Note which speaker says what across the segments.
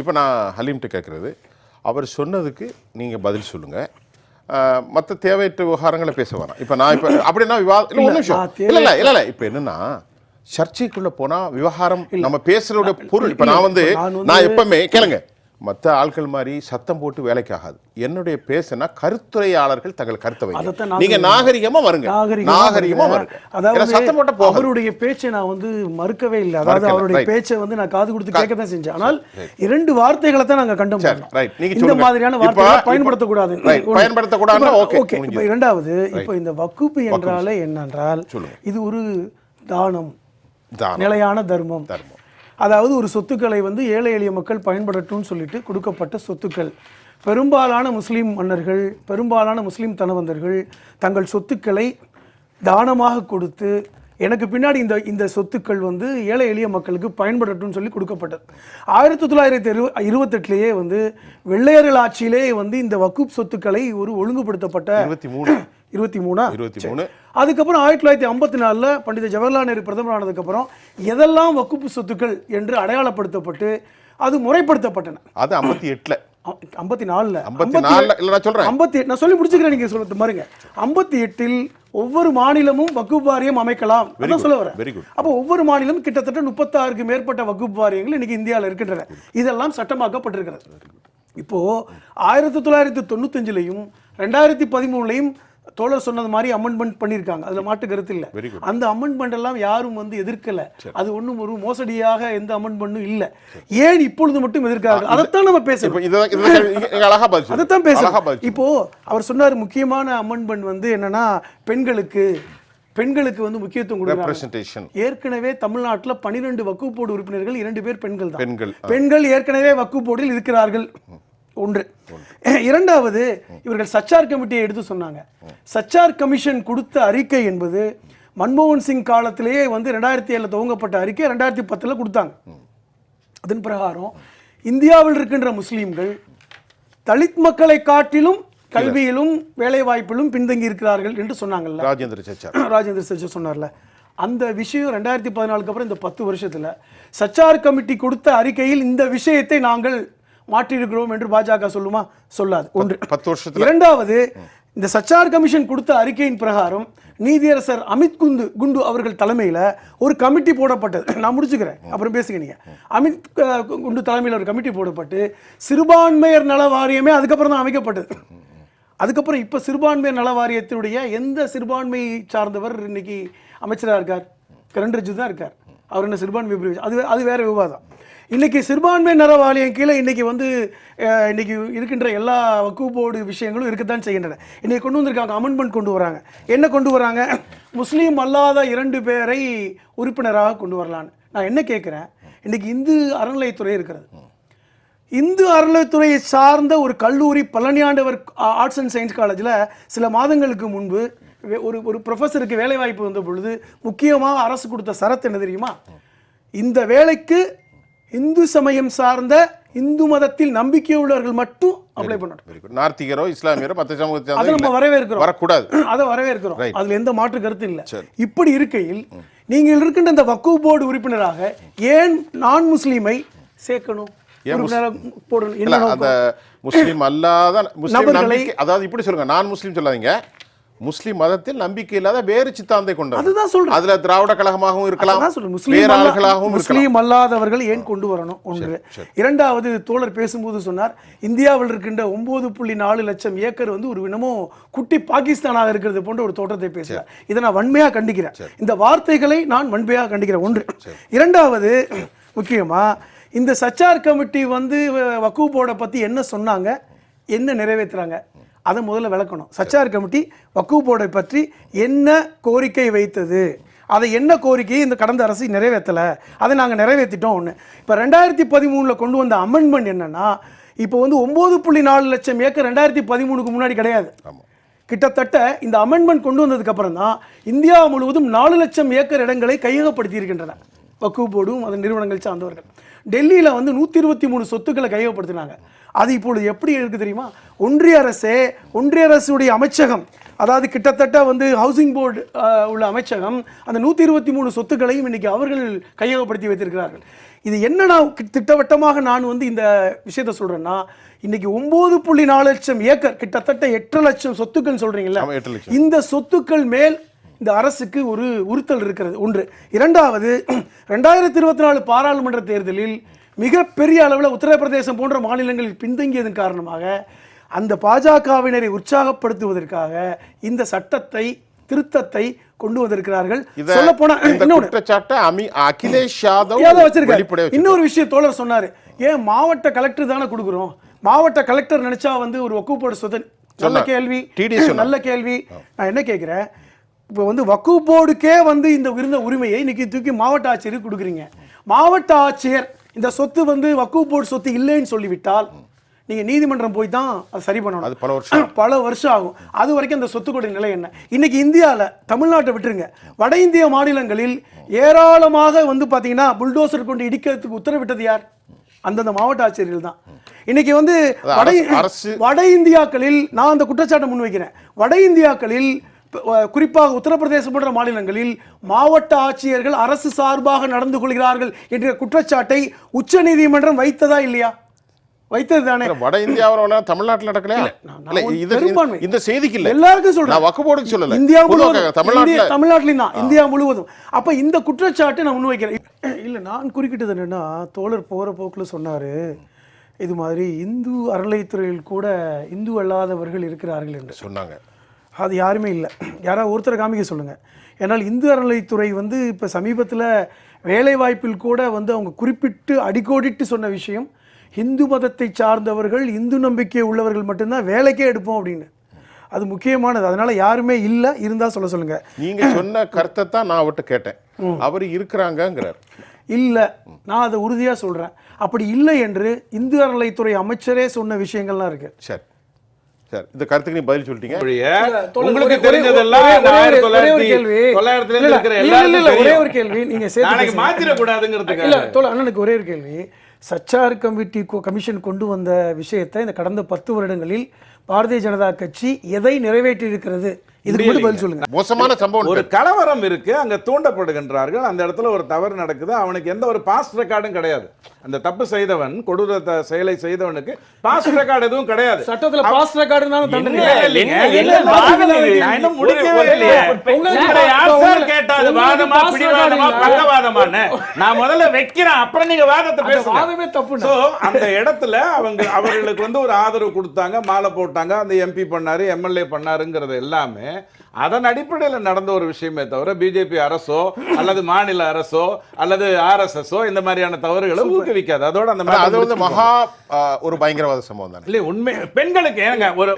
Speaker 1: இப்போ நான் ஹலீம்கிட்ட கேட்குறது. அவர் சொன்னதுக்கு நீங்கள் பதில் சொல்லுங்கள் மற்ற தேவையற்ற விவகாரங்களை பேச வேணாம். இப்போ நான் இப்போ அப்படின்னா விவாதம் இல்லை ஒரு நிமிஷம். இல்லை இல்லை இல்லை இல்லை. இப்போ என்னன்னா சர்ச்சைக்குள்ள போனா விவகாரம் நம்ம பேசுறோட பொருள். இப்போ நான் வந்து
Speaker 2: நான் வந்து-
Speaker 1: நான் எப்பவுமே கேளுங்க. மற்ற ஆட்கள் மாதிரி சத்தம் போட்டு வேலைக்கு ஆகாது என்னுடைய பேசுனா கருத்துரையாளர்கள் தங்கள் கருத்தை வைங்க நீங்க நாகரிகமா வருங்க
Speaker 2: நாகரிகமா வருங்க. அதாவது
Speaker 1: சத்தம் போட்ட போகாது
Speaker 2: அவருடைய பேச்சை நான் வந்து மறுக்கவே இல்லை அதாவது அவருடைய. பேச்சை வந்து நான் காது கொடுத்து கேட்க தான் செஞ்சேன் ஆனால் இரண்டு வார்த்தைகளை தான் நாங்க கண்டம்
Speaker 1: right. நீங்க
Speaker 2: இந்த. மாதிரியான வார்த்தைகளை
Speaker 1: இப்ப-
Speaker 2: பயன்படுத்தக்கூடாது
Speaker 1: right.
Speaker 2: ஒண்ணு.
Speaker 1: பயன்படுத்தக்கூடாதுன்னா
Speaker 2: இப்ப-. இரண்டாவது இப்போ இந்த வக்குப்பு என்றாலே என்னென்றால். இது ஒரு தானம்
Speaker 1: தானம்.
Speaker 2: நிலையான தர்மம்
Speaker 1: தர்மம்.
Speaker 2: அதாவது ஒரு சொத்துக்களை வந்து ஏழை எளிய மக்கள் பயன்படட்டும்னு சொல்லிட்டு கொடுக்கப்பட்ட சொத்துக்கள். பெரும்பாலான முஸ்லீம் மன்னர்கள் பெரும்பாலான முஸ்லீம் தனவந்தர்கள் தங்கள் சொத்துக்களை தானமாக கொடுத்து எனக்கு பின்னாடி இந்த இந்த சொத்துக்கள் வந்து ஏழை எளிய மக்களுக்கு பயன்படட்டும்னு சொல்லி கொடுக்கப்பட்டது. ஆயிரத்தி தொள்ளாயிரத்தி இரு இருபத்தெட்டுலேயே வந்து வெள்ளையர்கள் ஆட்சியிலே வந்து இந்த வக்குப் சொத்துக்களை ஒரு ஒழுங்குபடுத்தப்பட்ட
Speaker 1: இருபத்தி மூணு?
Speaker 2: இருபத்தி மூணா. அதுக்கப்புறம் ஆயிரத்தி தொள்ளாயிரத்தி ஐம்பத்தி நாலில் பண்டித ஜவஹர்லால் நேரு பிரதமர் ஆனதுக்கப்புறம் எதெல்லாம் வக்குப்பு சொத்துக்கள் என்று அடையாளப்படுத்தப்பட்டு அது முறைப்படுத்தப்பட்டன?
Speaker 1: அது ஐம்பத்தி எட்டுல.
Speaker 2: ஐம்பத்தி நாலில்.
Speaker 1: ஐம்பத்தி நாலுல. இல்ல நான் சொல்றேன்.
Speaker 2: ஐம்பத்தி நான் சொல்லி முடிச்சுக்கிறேன் நீங்க சொல்ல பாருங்க. ஐம்பத்தி எட்டில் ஒவ்வொரு மாநிலமும் வக்குப் வாரியம் அமைக்கலாம். சொல்ல வரேன்.
Speaker 1: வெரி குட்
Speaker 2: அப்போ ஒவ்வொரு மாநிலமும் கிட்டத்தட்ட முப்பத்தாறுக்கு மேற்பட்ட வகுப்பு வாரியங்கள் இன்னைக்கு இந்தியாவில் இருக்கின்றன. இதெல்லாம் சட்டமாக்கப்பட்டிருக்கிறது. இப்போ ஆயிரத்தி தொள்ளாயிரத்தி தொண்ணூத்தஞ்சுலையும் ரெண்டாயிரத்தி பதிமூணுலையும் தோழர் சொன்னது மாதிரி அமெண்ட்மெண்ட் பண்ணியிருக்காங்க. அதுல மாட்டு கருத்து இல்ல. அந்த அமெண்ட்மெண்ட் எல்லாம் யாரும் வந்து எதிர்க்கல. அது ஒண்ணும் ஒரு மோசடியாக எந்த அமெண்ட்மெண்ட்டும் இல்ல. ஏன் இப்பொழுது மட்டும் எதிர்க்கிறார்கள்? அதைத்தான் நம்ம
Speaker 1: சொல்லுங்க.
Speaker 2: அதைத்தான்
Speaker 1: பதில்
Speaker 2: இப்போ அவர் சொன்னார் முக்கியமான அமெண்ட்மெண்ட் வந்து என்னன்னா பெண்களுக்கு பெண்களுக்கு வந்து முக்கியத்துவம் கொடுக்குறாங்க. ஏற்கனவே தமிழ்நாட்டுல பன்னிரெண்டு வக்குப் போர்டு உறுப்பினர்கள் இரண்டு பேர் பெண்கள் தான்.
Speaker 1: பெண்கள்
Speaker 2: பெண்கள் ஏற்கனவே வக்குப் போர்டில் இருக்கிறார்கள். ஒன்று. இரண்டாவது இவர்கள் சச்சார் கமிட்டியை எடுத்து சொன்னாங்க. சச்சார் கமிஷன் கொடுத்த அறிக்கை என்பது மன்மோகன் சிங் காலத்திலேயே வந்து ரெண்டாயிரத்தி ஏழுல துவங்கப்பட்ட அறிக்கை ரெண்டாயிரத்தி பத்துல கொடுத்தாங்க. அதன் பிரகாரம் இந்தியாவில் இருக்கின்ற முஸ்லீம்கள் தலித் மக்களை காட்டிலும் கல்வியிலும் வேலை வாய்ப்பிலும் பின்தங்கி இருக்கிறார்கள் என்று சொன்னாங்கல்ல.
Speaker 1: ராஜேந்திர சச்சார்.
Speaker 2: ராஜேந்திர சச்சர் சொன்னார்ல. அந்த விஷயம் ரெண்டாயிரத்தி பதினாலுக்கு அப்புறம் இந்த பத்து வருஷத்துல சச்சார் கமிட்டி கொடுத்த அறிக்கையில் இந்த விஷயத்தை நாங்கள் மாற்றியிருக்கிறோம் என்று பாஜக சொல்லுமா? சொல்லாது. ஒன்று.
Speaker 1: பத்து வருஷத்துல
Speaker 2: இரண்டாவது இந்த சச்சார் கமிஷன் கொடுத்த அறிக்கையின் பிரகாரம் நீதியரசர் அமித் குந்து குண்டு அவர்கள் தலைமையில ஒரு கமிட்டி போடப்பட்டது. நான் முடிச்சுக்கிறேன். அப்புறம் பேசுங்க நீங்க. அமித் குண்டு தலைமையில் ஒரு கமிட்டி போடப்பட்டு சிறுபான்மையர் நல வாரியமே அதுக்கப்புறம் தான் அமைக்கப்பட்டது. அதுக்கப்புறம் இப்போ சிறுபான்மையர் நல வாரியத்தினுடைய எந்த சிறுபான்மை சார்ந்தவர் இன்னைக்கு அமைச்சராக இருக்கார்? கிரண் ரிஜிஜு தான் இருக்கார். அவர் என்ன சிறுபான்மை பிரிவு அது அது வேற விவாதம். இன்றைக்கி சிறுபான்மை நரவாளியம் கீழே இன்றைக்கி வந்து இன்றைக்கி இன்னைக்கு இருக்கின்ற எல்லா வக்குப் விஷயங்களும் இருக்கத்தான் செய்கின்றன. இன்றைக்கி கொண்டு வந்திருக்காங்க அமெண்ட்மெண்ட் கொண்டு வராங்க. என்ன கொண்டு வராங்க? முஸ்லீம் அல்லாத இரண்டு பேரை உறுப்பினராக கொண்டு வரலான்னு. நான் என்ன கேட்குறேன் இன்றைக்கி இந்து அறநிலையத்துறை இருக்கிறது. இந்து அறநிலையத்துறையை சார்ந்த ஒரு கல்லூரி பழனியாண்டவர் ஆர்ட்ஸ் அண்ட் சயின்ஸ் காலேஜில் சில மாதங்களுக்கு முன்பு ஒரு ஒரு ப்ரொஃபஸருக்கு வேலைவாய்ப்பு வந்த பொழுது முக்கியமாக அரசு கொடுத்த சரத்து என்ன தெரியுமா? இந்த வேலைக்கு இந்து சமயம் சார்ந்த இந்து மதத்தில் நம்பிக்கை உள்ளவர்கள் மட்டும் அப்ளை பண்ணணும்.
Speaker 1: வெரி குட் நார்த்திகரோ இஸ்லாமியரோ மற்ற சமூகத்தை
Speaker 2: அதை நம்ம வரவேற்கிறோம்.
Speaker 1: வரக்கூடாது.
Speaker 2: அதை வரவேற்கிறோம். அதுல எந்த மாற்று கருத்து இல்ல. இப்படி இருக்கையில் நீங்கள் இருக்கின்ற இந்த வக்கு போர்டு உறுப்பினராக ஏன் நான் முஸ்லீமை சேர்க்கணும்? போடணும்.
Speaker 1: அந்த முஸ்லீம் அல்லாத முஸ்லீம் நம்பிக்கை அதாவது இப்படி சொல்லுங்க நான் முஸ்லீம் சொல்லாதீங்க. முஸ்லீம் மதத்தில் நம்பிக்கை இல்லாத வேறு சித்தாந்தை கொண்டவர்.
Speaker 2: அதுதான் சொல்றேன்.
Speaker 1: அதுல திராவிட கழகமாகவும் இருக்கலாம்
Speaker 2: சொல்றேன். முஸ்லீம் முஸ்லீம் அல்லாதவர்கள் ஏன் கொண்டு வரணும் ஒன்று. இரண்டாவது தோழர் பேசும்போது சொன்னார் இந்தியாவில் இருக்கின்ற ஒன்பது புள்ளி நாலு லட்சம் ஏக்கர் வந்து ஒரு வினமோ குட்டி பாகிஸ்தானாக இருக்கிறது போன்ற ஒரு தோற்றத்தை பேசுகிறார். இதை நான் வன்மையாக கண்டிக்கிறேன். இந்த வார்த்தைகளை நான் வன்மையாக கண்டிக்கிறேன். ஒன்று. இரண்டாவது முக்கியமா இந்த சச்சார் கமிட்டி வந்து வக்கு போர்டை பத்தி என்ன சொன்னாங்க? என்ன நிறைவேற்றுறாங்க அதை முதல்ல விளக்கணும். சச்சார் கமிட்டி வக்கு போர்டை பற்றி என்ன கோரிக்கை வைத்தது? அதை என்ன கோரிக்கையை இந்த கடந்த அரசு நிறைவேற்றலை? அதை நாங்கள் நிறைவேற்றிட்டோம் ஒன்று இப்போ ரெண்டாயிரத்தி பதிமூணில் கொண்டு வந்த அமெண்ட்மெண்ட் என்னன்னா இப்போ வந்து ஒம்பது புள்ளி நாலு லட்சம் ஏக்கர் ரெண்டாயிரத்தி பதிமூணுக்கு முன்னாடி கிடையாது. கிட்டத்தட்ட இந்த அமெண்ட்மெண்ட் கொண்டு வந்ததுக்கு அப்புறம் தான் இந்தியா முழுவதும் நாலு லட்சம் ஏக்கர் இடங்களை கையகப்படுத்தி இருக்கின்றன வக்கு போர்டும் அதன் நிறுவனங்கள் சார்ந்தவர்கள். டெல்லியில் வந்து நூற்றி இருபத்தி மூணு சொத்துக்களை கையகப்படுத்தினாங்க. அது இப்பொழுது எப்படி இருக்கு தெரியுமா? ஒன்றிய அரசே ஒன்றிய அரசுடைய அமைச்சகம் அதாவது கிட்டத்தட்ட வந்து ஹவுசிங் போர்டு உள்ள அமைச்சகம் அந்த நூற்றி இருபத்தி மூணு சொத்துக்களையும் இன்னைக்கு அவர்கள் கையகப்படுத்தி வைத்திருக்கிறார்கள். இது என்ன நான் திட்டவட்டமாக நான் வந்து இந்த விஷயத்த சொல்றேன்னா இன்னைக்கு ஒன்பது புள்ளி நாலு லட்சம் ஏக்கர் கிட்டத்தட்ட எட்டு லட்சம் சொத்துக்கள்
Speaker 1: லட்சம்.
Speaker 2: இந்த சொத்துக்கள் மேல் இந்த அரசுக்கு ஒரு உறுத்தல் இருக்கிறது. ஒன்று. இரண்டாவது ரெண்டாயிரத்தி இருபத்தி நாலு பாராளுமன்ற தேர்தலில் மிகப்பெரிய அளவில் உத்தரப்பிரதேசம் போன்ற மாநிலங்களில் பின்தங்கியதன் காரணமாக அந்த பாஜகவினரை உற்சாகப்படுத்துவதற்காக இந்த சட்டத்தை திருத்தத்தை கொண்டு வந்திருக்கிறார்கள். சொல்ல போனா
Speaker 1: அகிலேஷ் யாதவ்
Speaker 2: வச்சிருக்காரு. இன்னொரு விஷயம் தோழர் சொன்னாரு. ஏன் மாவட்ட கலெக்டர் தானே கொடுக்குறோம்? மாவட்ட கலெக்டர் நினைச்சா வந்து ஒரு வக்குப்போட சொத்து நல்ல. கேள்வி. நல்ல கேள்வி. நான் என்ன கேட்கிறேன் இப்போ வந்து வக்கு போர்டுக்கே வந்து இந்த இருந்த உரிமையை இன்னைக்கு தூக்கி மாவட்ட ஆட்சியருக்கு கொடுக்குறீங்க. மாவட்ட ஆட்சியர் இந்த சொத்து வந்து வக்கு போர்டு சொத்து இல்லைன்னு சொல்லிவிட்டால் நீங்க நீதிமன்றம் போய் தான் அதை சரி பண்ணணும்.
Speaker 1: அது பல வருஷம்
Speaker 2: பல வருஷம் ஆகும். அது வரைக்கும் அந்த சொத்துக்களுடைய நிலை என்ன? இன்னைக்கு இந்தியாவில் தமிழ்நாட்டை விட்டுருங்க. வட இந்திய மாநிலங்களில் ஏராளமாக வந்து பார்த்தீங்கன்னா புல்டோசர் கொண்டு இடிக்கிறதுக்கு உத்தரவிட்டது யார்? அந்தந்த மாவட்ட ஆட்சியர்கள் தான். இன்னைக்கு வந்து வட வட இந்தியாக்களில் நான் அந்த குற்றச்சாட்டை முன்வைக்கிறேன். வட இந்தியாக்களில் குறிப்பாக உத்தரப்பிரதேசம் போன்ற மாநிலங்களில் மாவட்ட ஆட்சியர்கள் அரசு சார்பாக நடந்து கொள்கிறார்கள் என்ற குற்றச்சாட்டை உச்சநீதிமன்றம் வைத்ததா இல்லையா? வைத்தது தானே?
Speaker 1: வட இந்தியாவில் தமிழ்நாட்டில் நடக்கலையா. இந்த செய்திக்கு இல்ல
Speaker 2: எல்லாருக்கும் சொல்றேன்.
Speaker 1: நான் வக்கு போர்டுக்கு சொல்லல.
Speaker 2: இந்தியா முழுவதும்.
Speaker 1: தமிழ்நாட்டுல
Speaker 2: தமிழ்நாட்டிலையும் தான். இந்தியா முழுவதும். அப்ப இந்த குற்றச்சாட்டை நான் முன்வைக்கிறேன். இல்ல நான் குறுக்கிட்டது என்னன்னா தோழர் போற போக்குல சொன்னாரு இது மாதிரி இந்து அறநிலைத்துறையில் கூட இந்து அல்லாதவர்கள் இருக்கிறார்கள் என்று.
Speaker 1: சொன்னாங்க.
Speaker 2: அது யாருமே இல்லை. யாராவது ஒருத்தரை காமிக்க சொல்லுங்க. ஏன்னால் இந்து அறநிலைத்துறை வந்து இப்போ சமீபத்தில் வேலைவாய்ப்பில் கூட வந்து அவங்க குறிப்பிட்டு அடிக்கோடிட்டு சொன்ன விஷயம் இந்து மதத்தை சார்ந்தவர்கள் இந்து நம்பிக்கை உள்ளவர்கள் மட்டும்தான் வேலைக்கே எடுப்போம் அப்படின்னு. அது முக்கியமானது. அதனால யாருமே இல்லை இருந்தா சொல்ல சொல்லுங்க.
Speaker 1: நீங்க சொன்ன கருத்தை தான் நான் அவர்கிட்ட கேட்டேன். அவர் இருக்கிறாங்கங்கிறார்.
Speaker 2: இல்லை. நான் அதை உறுதியா சொல்றேன். அப்படி இல்லை என்று இந்து அறநிலைத்துறை அமைச்சரே சொன்ன விஷயங்கள்லாம் இருக்கு.
Speaker 1: சரி. சரி இந்த கருத்துக்கு நீ பதில் சொல்லிட்டீங்க
Speaker 3: உங்களுக்கு
Speaker 2: ஒரே-
Speaker 3: தெரிஞ்சதெல்லாம்
Speaker 2: ஒரே- ஒரே- கேள்வி. நீங்க சேர்த்து
Speaker 3: நாளைக்கு
Speaker 2: பேசுங்க.
Speaker 3: மாத்திரக்கூடாதுங்கிறதுக்காக.
Speaker 2: இல்ல தோழர் அண்ணனுக்கு ஒரே ஒரு கேள்வி சச்சார் கமிட்டி கமிஷன் கொண்டு வந்த விஷயத்தை இந்த கடந்த பத்து வருடங்களில் பாரதிய ஜனதா கட்சி எதை நிறைவேற்றி இருக்கிறது இதுக்கு மட்டும் பதில் சொல்லுங்க.
Speaker 1: மோசமான சம்பவம்
Speaker 3: ஒரு கலவரம் இருக்கு அங்க தூண்டப்படுகின்றார்கள். அந்த இடத்துல ஒரு தவறு நடக்குது. அவனுக்கு எந்த ஒரு பாஸ்ட் ரெக்கார்டும் கிடையாது. அந்த தப்பு செய்தவன் கொடூர செயலை செய்தவனுக்கு பாஸ்ட் ரெக்கார்டு எதுவும் கிடையாது.
Speaker 2: சட்டத்துல பாஸ் ரெக்கார்டு தான் தண்டனை
Speaker 3: முடிக்கவே இல்லையே.
Speaker 2: உங்களுக்கு
Speaker 3: உங்களை யார்
Speaker 2: உங்களுக்கு-
Speaker 3: சார் கேட்டா அது
Speaker 2: உங்களுக்கு
Speaker 3: வாதமா, பிடிவாதமா? நான் முதல்ல வைக்கிறேன் அப்புறம் நீங்க வாதத்தை பேசுங்க.
Speaker 2: வாதமே.
Speaker 3: So, அந்த இடத்துல அவங்க அவர்களுக்கு வந்து ஒரு ஆதரவு கொடுத்தாங்க மாலை போட்டாங்க. அந்த எம்பி பண்ணாரு எம்எல்ஏ பண்ணாருங்கிறது எல்லாமே. அதன் அடிப்படையில் நடந்த ஒரு விஷயமே தவிர பிஜேபி அரசோ அல்லது மாநில அரசோ அல்லது ஆர்எஸ்எஸ்ஓ இந்த மாதிரியான தவறுகளை ஊக்குவிக்காது. அதோட அந்த
Speaker 1: அது வந்து மகா ஒரு பயங்கரவாத சம்பவம் தானே.
Speaker 3: இல்ல உண்மை பெண்களுக்கு ஏங்க ஒரு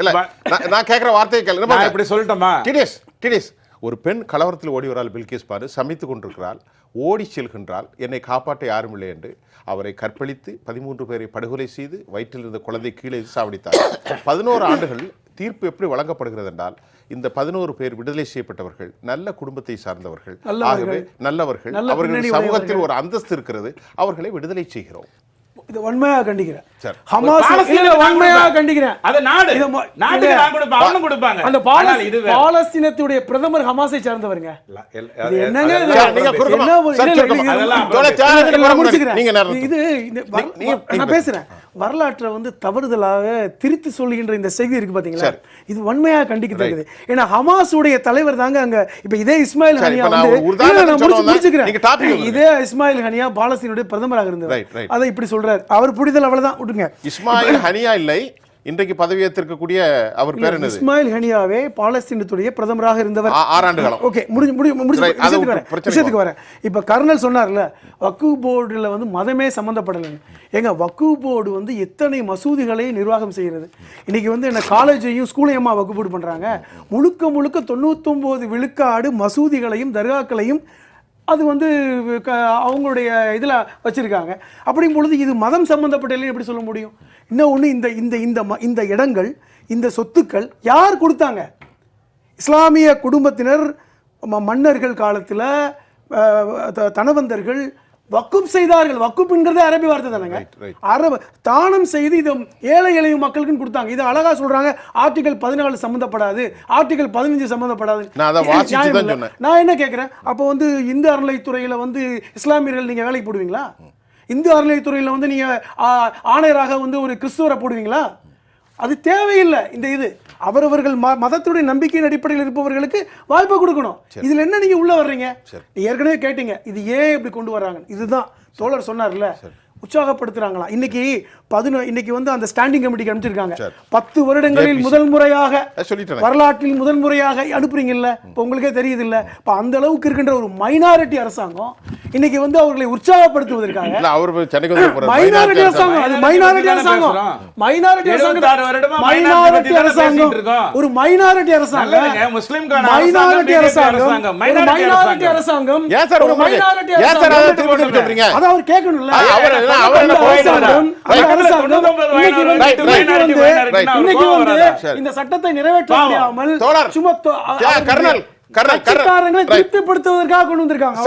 Speaker 1: நான் கேட்குற வார்த்தையை கேளு
Speaker 3: நான் இப்படி சொல்லட்டுமா?
Speaker 1: டிடிஎஸ் டிடிஎஸ் ஒரு பெண் கலவரத்தில் ஓடி வரால் பில்கேஸ் பாரு சமைத்து கொண்டிருக்கிறாள் ஓடி செல்கின்றாள் என்னை காப்பாற்ற யாரும் இல்லை என்று அவரை கற்பழித்து பதிமூன்று பேரை படுகொலை செய்து வயிற்றில் இருந்த குழந்தை கீழே சாவடித்தார். பதினோரு ஆண்டுகள் தீர்ப்பு எப்படி வழங்கப்படுகிறது என்றால் இந்த பதினோரு பேர் விடுதலை செய்யப்பட்டவர்கள் நல்ல குடும்பத்தை சார்ந்தவர்கள். ஆகவே நல்லவர்கள்
Speaker 2: நல்ல
Speaker 1: அவர்கள் சமூகத்தில். ஒரு அந்தஸ்து இருக்கிறது அவர்களை விடுதலை செய்கிறோம்
Speaker 2: இது வன்மையா கண்டிக்கிறேன். ஹமாஸ்
Speaker 3: பாலஸ்தீனுக்கு
Speaker 2: இல்ல,
Speaker 3: நான்
Speaker 2: வன்மையா
Speaker 3: கொடுப்பேன்.
Speaker 2: கண்டிக்கிறேன்.
Speaker 3: அது நாடு. நாட்டுக்கு. நான் கொடுப்பேன் அவனும் கொடுப்பாங்க.
Speaker 2: அந்த. பாலஸ்தீனத்துடைய பிரதமர் ஹமாஸை சார்ந்தவருங்க. என்னங்க இது? நான் பேசுறேன். வரலாற்றை வந்து தவறுதலாக திருத்தி சொல்லுகின்ற இந்த செய்தி இருக்கு பாத்தீங்களா. இது வன்மையா கண்டிக்கத்தக்கது. ஏன்னா ஹமாஸ் உடைய தலைவர் தாங்க அங்க. இப்ப இதே இஸ்மாயில் ஹனியா வந்து. இதே இஸ்மாயில் ஹனியா பாலஸ்தீனுடைய பிரதமராக இருந்தவர். அதை இப்படி சொல்றாரு. அவர் புரிதல் அவ்வளவுதான். விட்டுங்க
Speaker 1: இஸ்மாயில் ஹனியா இல்லை. இன்றைக்கு பதவியேற்றிருக்கக்கூடிய அவர் பேர் என்னது?
Speaker 2: இஸ்மாயில் ஹனியாவே பாலஸ்தீனத்துடைய பிரதமராக இருந்தவர்.
Speaker 1: ஆறாண்டு காலம்.
Speaker 2: ஓகே முடிஞ்சு முடி முடிஞ்சு விஷயத்துக்கு வரேன். இப்போ கர்னல் சொன்னார்ல வக்கு போர்டில் வந்து மதமே சம்மந்தப்படலைன்னு ஏங்க வக்கு போர்டு வந்து எத்தனை மசூதிகளை நிர்வாகம் செய்கிறது? இன்னைக்கு வந்து என்ன காலேஜையும் ஸ்கூலையும் வக்கு போர்டு பண்ணுறாங்க முழுக்க முழுக்க தொண்ணூத்தொம்பது விழுக்காடு மசூதிகளையும் தர்காக்களையும் அது வந்து க- அவங்களுடைய இதில் வச்சுருக்காங்க. அப்படிங்கும் பொழுது இது மதம் சம்மந்தப்பட்ட எப்படி சொல்ல முடியும்? இன்னும் ஒன்று இந்த இந்த இந்த ம- இந்த இடங்கள் இந்த சொத்துக்கள் யார் கொடுத்தாங்க? இஸ்லாமிய குடும்பத்தினர் மன்னர்கள் காலத்தில் தனவந்தர்கள் வக்குப் செய்தார்கள். வக்குப்ங்கிறதே அரபி வார்த்தை தானேங்க. அரபு தானம் செய்து இதை ஏழை எளிய மக்களுக்குன்னு கொடுத்தாங்க. இது அழகா சொல்றாங்க. ஆர்டிகல் பதினாலு சம்மந்தப்படாது ஆர்டிகல் பதினஞ்சு சம்மந்தப்படாது
Speaker 1: நான்
Speaker 2: என்ன கேட்குறேன் அப்போ வந்து இந்து அறநிலைத்துறையில் வந்து இஸ்லாமியர்கள் நீங்கள் வேலைக்கு போடுவீங்களா? இந்து அறநிலையத்துறையில் வந்து நீங்க ஆ, ஆணையராக வந்து ஒரு கிறிஸ்துவரை போடுவீங்களா? அது தேவையில்லை. இந்த இது அவரவர்கள் ம மதத்துடைய நம்பிக்கையின் அடிப்படையில் இருப்பவர்களுக்கு வாய்ப்பு கொடுக்கணும். இதுல என்ன நீங்க உள்ள வர்றீங்க? ஏற்கனவே கேட்டீங்க. இது ஏன் இப்படி கொண்டு வர்றாங்க இதுதான் தோழர் சொன்னார்ல. உற்சாகப்படுத்துறாங்களா? இன்னைக்கு பதினொ இன்னைக்கு வந்து அந்த ஸ்டாண்டிங் கமிட்டிக்கு அனுப்பிச்சிருக்காங்க. பத்து வருடங்களில். முதல் முறையாக வரலாற்றில் முதல் முறையாக அனுப்புறீங்கல்ல? இப்போ உங்களுக்கே தெரியுது இல்ல இப்போ அந்த அளவுக்கு இருக்கின்ற ஒரு மைனாரிட்டி அரசாங்கம் இன்னைக்கு வந்து அவர்களை உற்சாகப்படுத்துவதற்காக
Speaker 1: இல்ல அவர் சென்னைக்கு வந்து போறாரு.
Speaker 2: மைனாரிட்டி அரசாங்கம். அது மைனாரிட்டி அரசாங்கம். மைனாரிட்டி
Speaker 3: 76 வருடமா
Speaker 2: அரசாங்கம். மைனாரிட்டி அரசாங்கம். ஒரு மைனாரிட்டி அரசாங்கம்.
Speaker 3: முஸ்லிம்கான
Speaker 2: மைனாரிட்டி
Speaker 3: அரசாங்கம்,
Speaker 2: மைனாரிட்டி அரசாங்கம்.
Speaker 1: ஏன் சார்
Speaker 2: ஒரு
Speaker 1: உங்களுக்கு-
Speaker 2: minority
Speaker 1: ஏன் சார் அதை
Speaker 2: அரசாங்கம்.
Speaker 1: திருப்பி திருப்பி சொல்றீங்க?
Speaker 2: அத அவர் கேட்கணும்ல. இந்த சட்டத்தை நிறைவேற்ற. சும்மா. திருப்திப்படுத்துவதற்காக கொண்டு வந்திருக்காங்க.